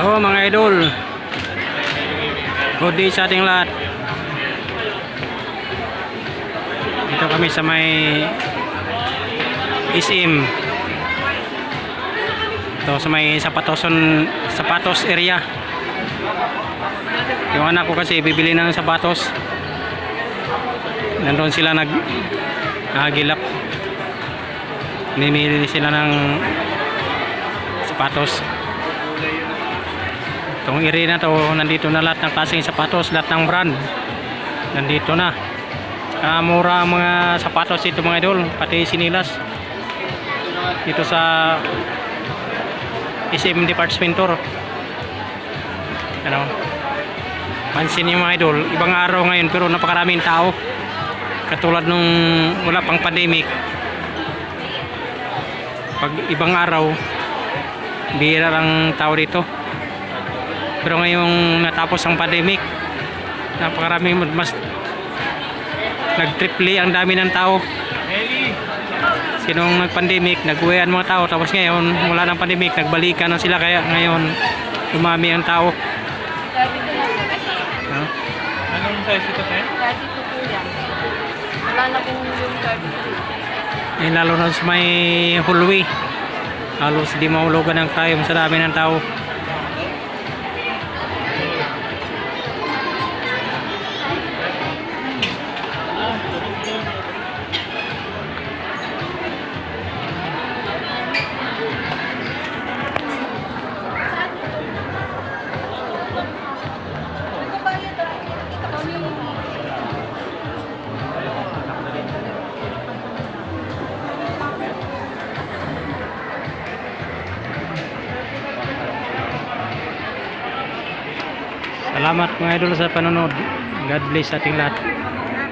Oo mga idol. Good day sa ating lahat. Ito kami sa may SM. Ito sa may sapatoson sapatos area. Yung anak ko kasi bibili ng sapatos. Nandun sila nag nagilap. Nimili sila ng sapatos. Itong area na to, nandito na lahat ng klaseng sapatos, lahat ng brand. Nandito na. Saka mura mga sapatos dito mga idol, pati sinilas. Dito sa SM Department Store. Ano? Pansin niyo mga idol, ibang araw ngayon pero napakaraming tao. Katulad nung wala pang pandemic. Pag ibang araw, bihira lang tao dito. Pero ngayong natapos ang pandemic, napakarami mas nag-triple ang dami ng tao. Sinong nag-pandemic, nag-uwian mga tao. Tapos ngayon, mula ng pandemic, nagbalikan na sila. Kaya ngayon, dumami ang tao. No? Anong size ito, te? 32 po yan. Wala na pong yung 32. Eh, lalo na sa may hallway. Halos di maulugan ng tayo sa dami ng tao. Salamat mga idol sa panonood. God bless ating lahat.